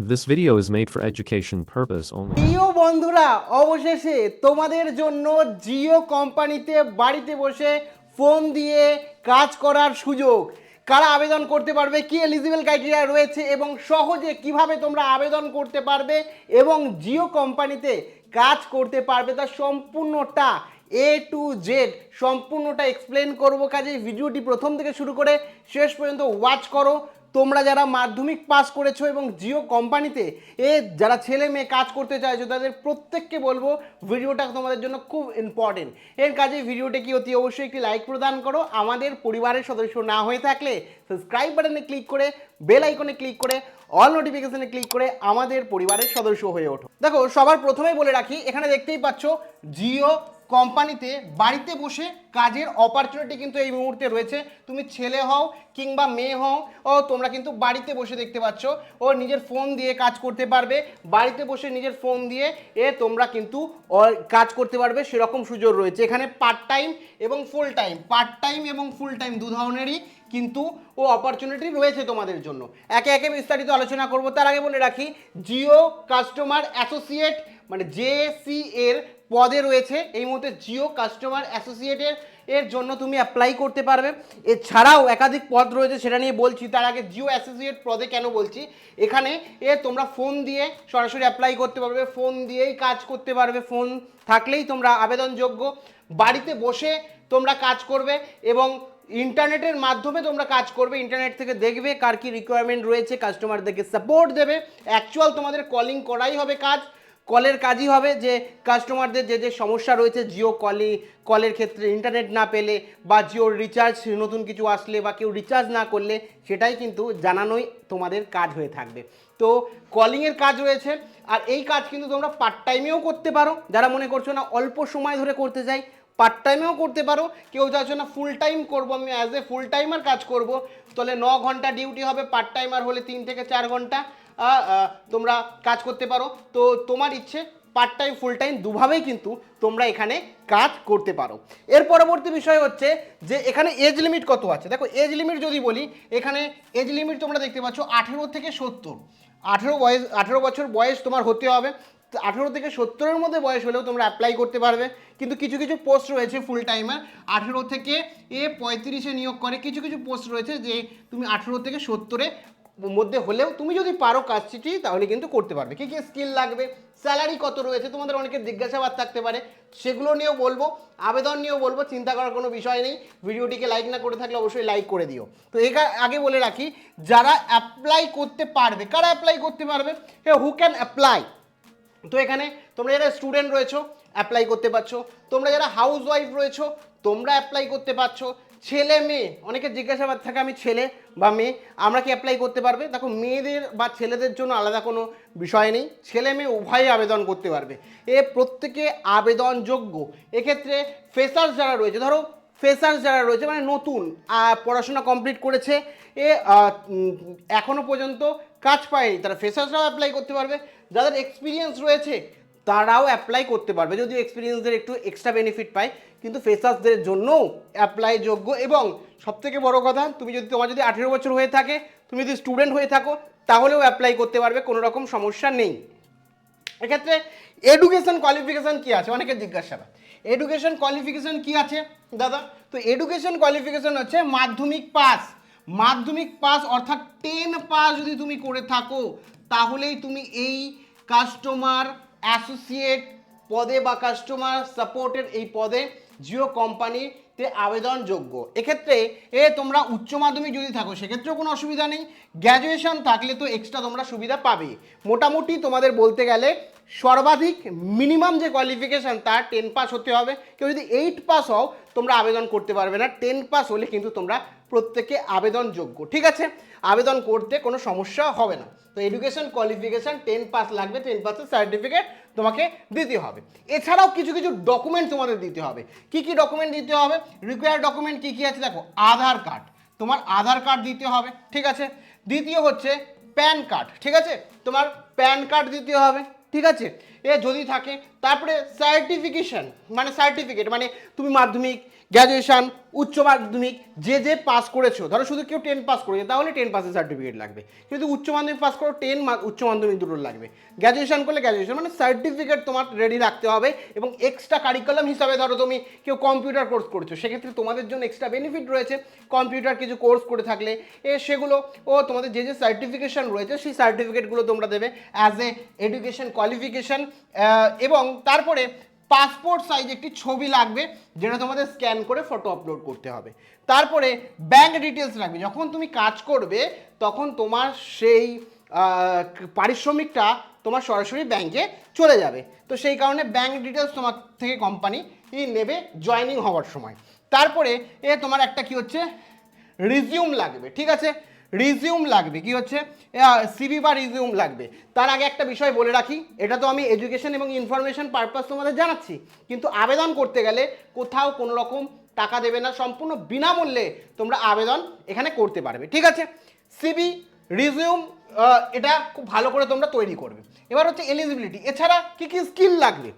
This video is made for education purpose only. প্রিয় বন্ধুরা, অবশেষে তোমাদের জন্য জিও কোম্পানিতে বাড়িতে বসে ফোন দিয়ে কাজ করার সুযোগ। কারা আবেদন করতে পারবে, কি এলিজিবল ক্রাইটেরিয়া রয়েছে এবং সহজে কীভাবে তোমরা আবেদন করতে পারবে এবং জিও কোম্পানিতে কাজ করতে পারবে তার সম্পূর্ণটা এ টু জেড সম্পূর্ণটা এক্সপ্লেন করব। কাজে ভিডিওটি প্রথম থেকে শুরু করে শেষ পর্যন্ত ওয়াচ করো। তোমরা যারা মাধ্যমিক পাস করেছ এবং জিও কোম্পানিতে, এ যারা ছেলে মেয়ে কাজ করতে চাইছো, তাদের প্রত্যেককে বলব ভিডিওটা তোমাদের জন্য খুব ইম্পর্টেন্ট এর কাজে ভিডিওটা কি অতি অবশ্যই একটি লাইক প্রদান করো। আমাদের পরিবারের সদস্য না হয়ে থাকলে সাবস্ক্রাইব বাটনে ক্লিক করে বেল আইকনে ক্লিক করে অল নোটিফিকেশনে ক্লিক করে আমাদের পরিবারের সদস্য হয়ে ওঠো। দেখো, সবার প্রথমেই বলে রাখি, এখানে দেখতেই পাচ্ছ, জিও কোম্পানিতে বাড়িতে বসে কাজের অপরচুনিটি কিন্তু এই মুহূর্তে রয়েছে। তুমি ছেলে হও কিংবা মেয়ে হও, ও তোমরা কিন্তু বাড়িতে বসে দেখতে পাচ্ছ। ও নিজের ফোন দিয়ে কাজ করতে পারবে। বাড়িতে বসে নিজের ফোন দিয়ে এ তোমরা কিন্তু কাজ করতে পারবে। সেরকম সুযোগ রয়েছে। এখানে পার্ট টাইম এবং ফুল টাইম পার্ট টাইম এবং ফুল টাইম দু ধরনেরই কিন্তু ও অপরচুনিটি রয়েছে তোমাদের জন্য। একে একে বিস্তারিত আলোচনা করব। তার আগে বলে রাখি, জিও কাস্টমার অ্যাসোসিয়েট মানে জেসি এর পদে রয়েছে। এই মুহূর্তে জিও কাস্টমার অ্যাসোসিয়েটের এর জন্য তুমি অ্যাপ্লাই করতে পারবে। এছাড়াও একাধিক পদ রয়েছে সেটা নিয়ে বলছি। তার আগে জিও অ্যাসোসিয়েট পদে কেন বলছি? এখানে এ তোমরা ফোন দিয়ে সরাসরি অ্যাপ্লাই করতে পারবে। ফোন দিয়েই কাজ করতে পারবে। ফোন থাকলেই তোমরা আবেদনযোগ্য। বাড়িতে বসে তোমরা কাজ করবে এবং ইন্টারনেটের মাধ্যমে তোমরা কাজ করবে। ইন্টারনেট থেকে দেখবে কার কি রিকোয়ারমেন্ট রয়েছে। কাস্টমারদেরকে সাপোর্ট দেবে। অ্যাকচুয়াল তোমাদের কলিং করাই হবে কাজ। কলের কাজই হবে যে কাস্টমারদের যে যে সমস্যা রয়েছে, জিও কলে কলের ক্ষেত্রে ইন্টারনেট না পেলে বা জিওর রিচার্জ নতুন কিছু আসলে বা কেউ রিচার্জ না করলে, সেটাই কিন্তু জানানোই তোমাদের কাজ হয়ে থাকবে। তো কলিংয়ের কাজ রয়েছে, আর এই কাজ কিন্তু তোমরা পার্ট টাইমেও করতে পারো। যারা মনে করছ না, অল্প সময় ধরে করতে চাই পার্ট টাইমেও করতে পারো। কেউ চাইছো না ফুল টাইম করব আমি অ্যাজ এ ফুল টাইমার কাজ করব। তাহলে ন ঘণ্টা ডিউটি হবে পার্ট টাইমার হলে তিন থেকে চার ঘণ্টা। তোমরা কাজ করতে পারো। তো তোমার ইচ্ছে পার্ট টাইম ফুল টাইম দুভাবেই কিন্তু তোমরা এখানে কাজ করতে পারো। এর পরবর্তী বিষয় হচ্ছে যে এখানে এজ লিমিট কত আছে? দেখো এজ লিমিট যদি বলি, এখানে এজ লিমিট তোমরা দেখতে পাচ্ছ আঠেরো থেকে সত্তর। আঠেরো বয়স, আঠেরো বছর বয়স তোমার হতে হবে। আঠেরো থেকে সত্তরের মধ্যে বয়স হলেও তোমরা অ্যাপ্লাই করতে পারবে। কিন্তু কিছু কিছু পোস্ট রয়েছে ফুল টাইমার আঠেরো থেকে এ পঁয়ত্রিশে নিয়োগ করে কিছু কিছু পোস্ট রয়েছে যে তুমি আঠেরো থেকে সত্তরে মধ্যে হলেও তুমি যদি পারো কাজটি তাহলে কিন্তু করতে পারবে। কী কী স্কিল লাগবে? স্যালারি কত রয়েছে? তোমাদের অনেকের জিজ্ঞাসাবাদ থাকতে পারে। সেগুলো নিয়েও বলব। আবেদন নিয়েও বলব, চিন্তা করার কোনো বিষয় নেই। ভিডিওটিকে লাইক না করে থাকলে অবশ্যই লাইক করে দিও। তো একা আগে বলে রাখি, যারা অ্যাপ্লাই করতে পারবে, কারা অ্যাপ্লাই করতে পারবে? হু ক্যান অ্যাপ্লাই তো এখানে তোমরা যারা স্টুডেন্ট রয়েছো অ্যাপ্লাই করতে পারছ। তোমরা যারা হাউস ওয়াইফ রয়েছো তোমরা অ্যাপ্লাই করতে পারছ। ছেলে মেয়ে অনেকে জিজ্ঞাসাবাদ থাকে আমি ছেলে বা মেয়ে আমরা কি অ্যাপ্লাই করতে পারবে? দেখো মেয়েদের বা ছেলেদের জন্য আলাদা কোনো বিষয় নেই। ছেলে মেয়ে উভয়ই আবেদন করতে পারবে। এ প্রত্যেকে আবেদনযোগ্য। এক্ষেত্রে ফেসার্স যারা রয়েছে ধরো ফ্রেশার্স যারা রয়েছে মানে নতুন পড়াশোনা কমপ্লিট করেছে এ আহ, উম, এখনও পর্যন্ত কাজ পায়নি তারা ফ্রেশার্সরাও অ্যাপ্লাই করতে পারবে। যাদের এক্সপিরিয়েন্স রয়েছে, তারাও অ্যাপ্লাই করতে পারবে। যদিও এক্সপিরিয়েন্সদের একটু এক্সট্রা বেনিফিট পায়, কিন্তু ফ্রেশার্সদের জন্যও অ্যাপ্লাই যোগ্য এবং সবথেকে বড় কথা, তুমি যদি তোমার যদি আঠেরো বছর হয়ে থাকে, তুমি যদি স্টুডেন্ট হয়ে থাকো, তাহলেও অ্যাপ্লাই করতে পারবে, কোনো রকম সমস্যা নেই। এক্ষেত্রে এডুকেশন কোয়ালিফিকেশান কী আছে? অনেকে জিজ্ঞাসা এডুকেশন কোয়ালিফিকেশন কি আছে? দাদা, তো এডুকেশন কোয়ালিফিকেশন হচ্ছে মাধ্যমিক পাস মাধ্যমিক পাস অর্থাৎ টেন পাস যদি তুমি করে থাকো তাহলেই তুমি এই কাস্টমার অ্যাসোসিয়েট পদে বা কাস্টমার সাপোর্টের এই পদে জিও কোম্পানিতে আবেদনযোগ্য। এক্ষেত্রে এ তোমরা উচ্চ মাধ্যমিক যদি থাকো, সেক্ষেত্রেও কোনো অসুবিধা নেই। গ্র্যাজুয়েশন থাকলে তো এক্সট্রা তোমরা সুবিধা পাবে। মোটামুটি তোমাদের বলতে গেলে সর্বাধিক মিনিমাম যে কোয়ালিফিকেশান তার টেন পাস হতে হবে। কেউ যদি এইট পাস হও, তোমরা আবেদন করতে পারবে না। টেন পাস হলে কিন্তু তোমরা প্রত্যেকে আবেদনযোগ্য, ঠিক আছে? আবেদন করতে কোনো সমস্যা হবে না। তো এডুকেশন কোয়ালিফিকেশান টেন পাস লাগবে টেন পাসের সার্টিফিকেট তোমাকে দিতে হবে। এছাড়াও কিছু কিছু ডকুমেন্ট তোমাদের দিতে হবে। কি কি ডকুমেন্ট দিতে হবে? রিকোয়ার ডকুমেন্ট কি কি আছে? দেখো, আধার কার্ড। তোমার আধার কার্ড দিতে হবে, ঠিক আছে? দ্বিতীয় হচ্ছে প্যান কার্ড, ঠিক আছে? তোমার প্যান কার্ড দিতে হবে। ঠিক আছে? এ যদি থাকে তারপরে সার্টিফিকেশন মানে সার্টিফিকেট মানে তুমি মাধ্যমিক গ্র্যাজুয়েশন উচ্চ মাধ্যমিক, যে যে পাস করেছ, ধরো শুধু কেউ টেন পাস করেছে, তাহলে টেন পাসের সার্টিফিকেট লাগবে। কিন্তু উচ্চ মাধ্যমিক পাস করো টেন উচ্চ মাধ্যমিক দুটো লাগবে। গ্র্যাজুয়েশন করলে গ্র্যাজুয়েশন মানে সার্টিফিকেট তোমার রেডি রাখতে হবে এবং এক্সট্রা কারিকুলাম হিসাবে ধরো তুমি কেউ কম্পিউটার কোর্স করছ, সেক্ষেত্রে তোমাদের জন্য এক্সট্রা বেনিফিট রয়েছে। কম্পিউটার কিছু কোর্স করে থাকলে, এ সেগুলো, ও তোমাদের যে যে সার্টিফিকেশন রয়েছে, সেই সার্টিফিকেটগুলো তোমরা দেবে অ্যাজ এ এডুকেশন কোয়ালিফিকেশন এবং তারপরে পাসপোর্ট সাইজ একটি ছবি লাগবে, যেটা তোমাদের স্ক্যান করে ফটো আপলোড করতে হবে। তারপরে ব্যাংক ডিটেলস লাগবে। যখন তুমি কাজ করবে, তখন তোমার সেই পারিশ্রমিকটা তোমার সরাসরি ব্যাংকে চলে যাবে। তো সেই কারণে ব্যাংক ডিটেলস তোমার থেকে কোম্পানি নেবে জয়নিং হওয়ার সময়। তারপরে এ তোমার একটা কি হচ্ছে? রিজিউম লাগবে। ঠিক আছে? রিজিউম লাগবে। কি হচ্ছে? সিবি বা রিজিউম লাগবে। তার আগে একটা বিষয় বলে রাখি, এটা তো আমি এডুকেশন এবং ইনফরমেশন পারপাস তোমাদের জানাচ্ছি। কিন্তু আবেদন করতে গেলে কোথাও কোনো রকম টাকা দেবে না, সম্পূর্ণ বিনামূল্যে তোমরা আবেদন এখানে করতে পারবে। ঠিক আছে? সিবি রিজিউম এটা খুব ভালো করে তোমরা তৈরি করবে। এবার হচ্ছে এলিজিবিলিটি এছাড়া কী কী স্কিল লাগবে?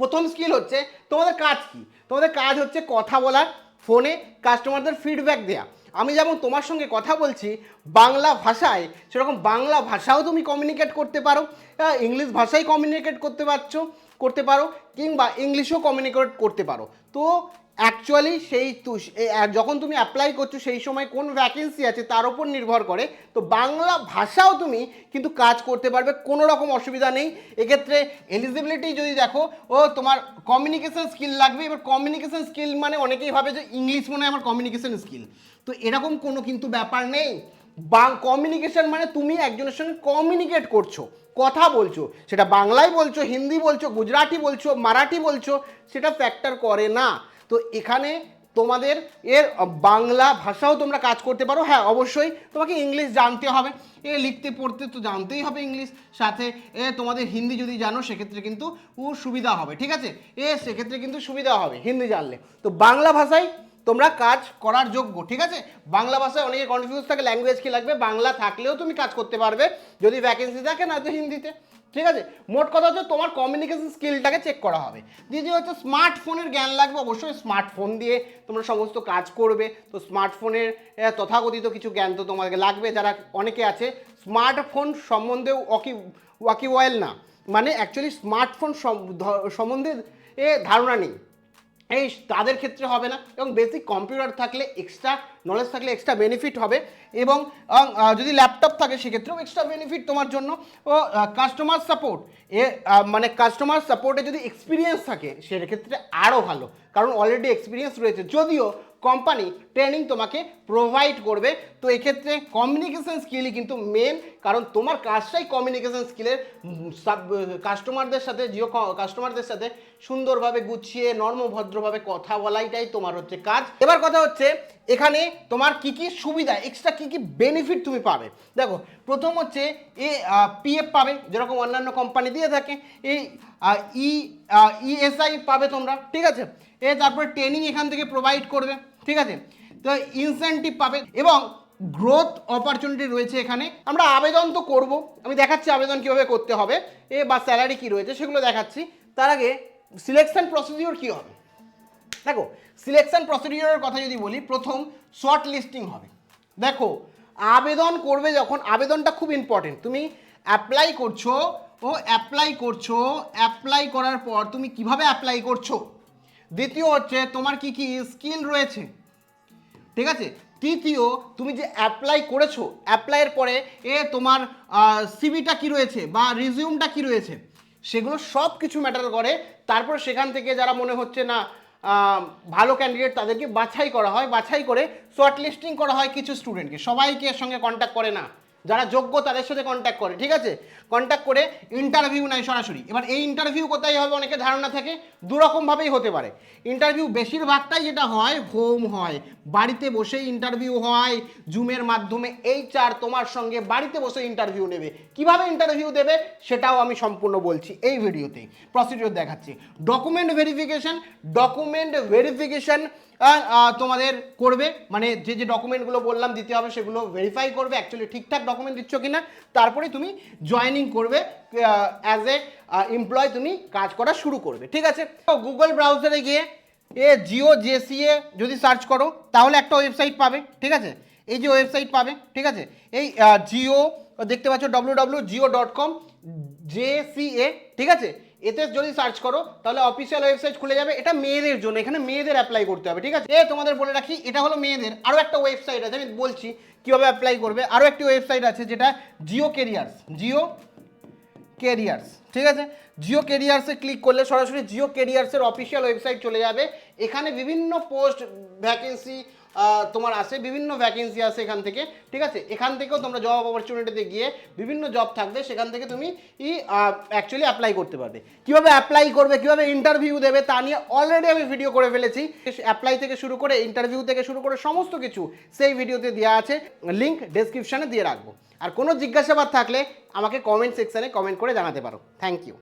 প্রথম স্কিল হচ্ছে তোমাদের কাজ কি? তোমাদের কাজ হচ্ছে কথা বলার ফোনে কাস্টমারদের ফিডব্যাক দেয়া। আমি যেমন তোমার সঙ্গে কথা বলছি, বাংলা ভাষায়, সেরকম বাংলা ভাষাও তুমি কমিউনিকেট করতে পারো ইংলিশ ভাষায় কমিউনিকেট করতে পারছ, করতে পারো, কিংবা ইংলিশও কমিউনিকেট করতে পারো। তো অ্যাকচুয়ালি সেই যখন তুমি অ্যাপ্লাই করছ, সেই সময় কোন ভ্যাকেন্সি আছে, তার উপর নির্ভর করে। তো বাংলা ভাষাও তুমি কিন্তু কাজ করতে পারবে, কোনো রকম অসুবিধা নেই। এক্ষেত্রে এলিজিবিলিটি যদি দেখো, ও, তোমার কমিউনিকেশন স্কিল লাগবে। এবার কমিউনিকেশন স্কিল মানে অনেকেই ভাবে যে ইংলিশ মনে হয় আমার কমিউনিকেশন স্কিল তো এরকম কোনো কিন্তু ব্যাপার নেই। বা কমিউনিকেশন মানে তুমি একজনের সঙ্গে কমিউনিকেট করছ, কথা বলছো। সেটা বাংলায় বলছো, হিন্দি বলছো, গুজরাটি বলছো, মারাঠি বলছো, সেটা ফ্যাক্টর করে না। তো এখানে তোমাদের এর বাংলা ভাষাও তোমরা কাজ করতে পারো। হ্যাঁ অবশ্যই তোমাকে ইংলিশ জানতে হবে। এ লিখতে, পড়তে তো জানতেই হবে ইংলিশ। সাথে এ তোমাদের হিন্দি যদি জানো, সেক্ষেত্রে কিন্তু ও সুবিধা হবে, ঠিক আছে? এ সেক্ষেত্রে কিন্তু সুবিধা হবে হিন্দি জানলে। তো বাংলা ভাষায় তোমরা কাজ করার যোগ্য, ঠিক আছে? বাংলা ভাষায় অনেকে কনফিউজ থাকে ল্যাঙ্গুয়েজ কি লাগবে? বাংলা থাকলেও তুমি কাজ করতে পারবে। যদি ভ্যাকেন্সি থাকে না তো হিন্দিতে। ঠিক আছে? মোট কথা হচ্ছে তোমার কমিউনিকেশন স্কিলটাকে চেক করা হবে। দ্বিতীয় হচ্ছে স্মার্টফোনের জ্ঞান লাগবে, অবশ্যই স্মার্টফোন দিয়ে তোমরা সমস্ত কাজ করবে। তো স্মার্টফোনের তথাকথিত কিছু জ্ঞান তো তোমাকে লাগবে। যারা অনেকে আছে স্মার্টফোন সম্বন্ধেও ওয়াকি ওয়াকি ওয়েল না। মানে অ্যাকচুয়ালি স্মার্টফোন সম্বন্ধে এ ধারণা নেই। এই তাদের ক্ষেত্রে হবে না এবং বেসিক কম্পিউটার থাকলে এক্সট্রা নলেজ থাকলে এক্সট্রা বেনিফিট হবে এবং যদি ল্যাপটপ থাকে সেক্ষেত্রেও এক্সট্রা বেনিফিট তোমার জন্য। ও কাস্টমার সাপোর্ট এ মানে কাস্টমার সাপোর্টে যদি এক্সপিরিয়েন্স থাকে সেক্ষেত্রে আরও ভালো। কারণ অলরেডি এক্সপিরিয়েন্স রয়েছে। যদিও কোম্পানি ট্রেনিং তোমাকে প্রোভাইড করবে। তো এক্ষেত্রে কমিউনিকেশন স্কিলই কিন্তু মেন কারণ তোমার কাজটাই কমিউনিকেশন স্কিলের সাব কাস্টমারদের সাথে, জিও কাস্টমারদের সাথে সুন্দরভাবে গুছিয়ে, নর্মভদ্রভাবে কথা বলাইটাই তোমার হচ্ছে কাজ। এবার কথা হচ্ছে, এখানে তোমার কি কি সুবিধা এক্সট্রা কি কি বেনিফিট তুমি পাবে? দেখো, প্রথম হচ্ছে এ পিএফ পাবে, যেরকম অন্যান্য কোম্পানি দিয়ে থাকে। এই ই ইএসআই পাবে তোমরা, ঠিক আছে? এ, তারপরে ট্রেনিং এখান থেকে প্রোভাইড করবে। ঠিক আছে? তো ইনসেন্টিভ পাবে এবং গ্রোথ অপরচুনিটি রয়েছে এখানে। আমরা আবেদন তো করব। আমি দেখাচ্ছি আবেদন কীভাবে করতে হবে, এ বা স্যালারি কী রয়েছে সেগুলো দেখাচ্ছি। তার আগে সিলেকশন প্রসিডিওর কী হবে? দেখো সিলেকশন প্রসিডিওরের কথা যদি বলি, প্রথম শর্ট লিস্টিং হবে। দেখো, আবেদন করবে যখন, আবেদনটা খুব ইম্পর্টেন্ট তুমি অ্যাপ্লাই করছ, ও অ্যাপ্লাই করছ অ্যাপ্লাই করার পর তুমি কীভাবে অ্যাপ্লাই করছ? দ্বিতীয় হচ্ছে তোমার কি কি স্কিল রয়েছে? ঠিক আছে? তৃতীয়, তুমি যে অ্যাপ্লাই করেছ অ্যাপ্লাইয়ের পরে এ তোমার সিভিটা কি রয়েছে বা রিজিউমটা কি রয়েছে? সেগুলো সব কিছু ম্যাটার করে। তারপর সেখান থেকে যারা মনে হচ্ছে না ভালো ক্যান্ডিডেট তাদেরকে বাছাই করা হয়, বাছাই করে শর্ট লিস্টিং করা হয় কিছু স্টুডেন্টকে সবাইকে এর সঙ্গে কন্ট্যাক্ট করে না। যারা যোগ্য তাদের সাথে কন্ট্যাক্ট করে, ঠিক আছে? কন্ট্যাক্ট করে ইন্টারভিউ নেয় সরাসরি। এবার এই ইন্টারভিউ কোথায় হবে অনেকে ধারণা থাকে, দুরকমভাবেই হতে পারে। ইন্টারভিউ বেশিরভাগটাই যেটা হয় হোম হয়, বাড়িতে বসে ইন্টারভিউ হয় জুমের মাধ্যমে এই চার তোমার সঙ্গে বাড়িতে বসে ইন্টারভিউ নেবে। কীভাবে ইন্টারভিউ দেবে সেটাও আমি সম্পূর্ণ বলছি এই ভিডিওতেই প্রসিডিওর দেখাচ্ছি। ডকুমেন্ট ভেরিফিকেশন ডকুমেন্ট ভেরিফিকেশন তোমাদের করবে মানে যে যে ডকুমেন্টগুলো বললাম দিতে হবে সেগুলো ভেরিফাই করবে অ্যাকচুয়ালি ঠিকঠাক ডকুমেন্ট দিচ্ছ কি না তারপরে তুমি জয়েনিং করবে অ্যাজ এ এমপ্লয় তুমি কাজ করা শুরু করবে, ঠিক আছে? গুগল ব্রাউজারে গিয়ে, এ জিও জেসিএ যদি সার্চ করো, তাহলে একটা ওয়েবসাইট পাবে, ঠিক আছে? এই যে ওয়েবসাইট পাবে, ঠিক আছে? এই জিও, দেখতে পাচ্ছ W W Jio dot com JCA, ঠিক আছে? এতে যদি সার্চ করো, তাহলে অফিসিয়াল ওয়েবসাইট খুলে যাবে। এটা মেয়েদের জন্য, এখানে মেয়েদের অ্যাপ্লাই করতে হবে, ঠিক আছে? এ, তোমাদের বলে রাখি, এটা হলো মেয়েদের। আরও একটা ওয়েবসাইট আছে, আমি বলছি কীভাবে অ্যাপ্লাই করবে। আরও একটি ওয়েবসাইট আছে, যেটা জিও কেরিয়ার্স জিও কেরিয়ার্স ঠিক আছে? জিও কেরিয়ার্সে ক্লিক করলে সরাসরি জিও কেরিয়ার্সের অফিসিয়াল ওয়েবসাইট চলে যাবে। এখানে বিভিন্ন পোস্ট ভ্যাকেন্সি তোমার আসে বিভিন্ন ভ্যাকেন্সি আসে এখান থেকে, ঠিক আছে? এখান থেকেও তোমরা জব অপরচুনিটিতে গিয়ে বিভিন্ন জব থাকবে, সেখান থেকে তুমি ই অ্যাকচুয়ালি অ্যাপ্লাই করতে পারবে। কীভাবে অ্যাপ্লাই করবে, কীভাবে ইন্টারভিউ দেবে, তা নিয়ে অলরেডি আমি ভিডিও করে ফেলেছি। অ্যাপ্লাই থেকে শুরু করে ইন্টারভিউ থেকে শুরু করে সমস্ত কিছু সেই ভিডিওতে দেওয়া আছে লিঙ্ক ডেসক্রিপশনে দিয়ে রাখব। আর কোনো জিজ্ঞাসাবাদ থাকলে আমাকে কমেন্ট সেকশানে কমেন্ট করে জানাতে পারো। Thank you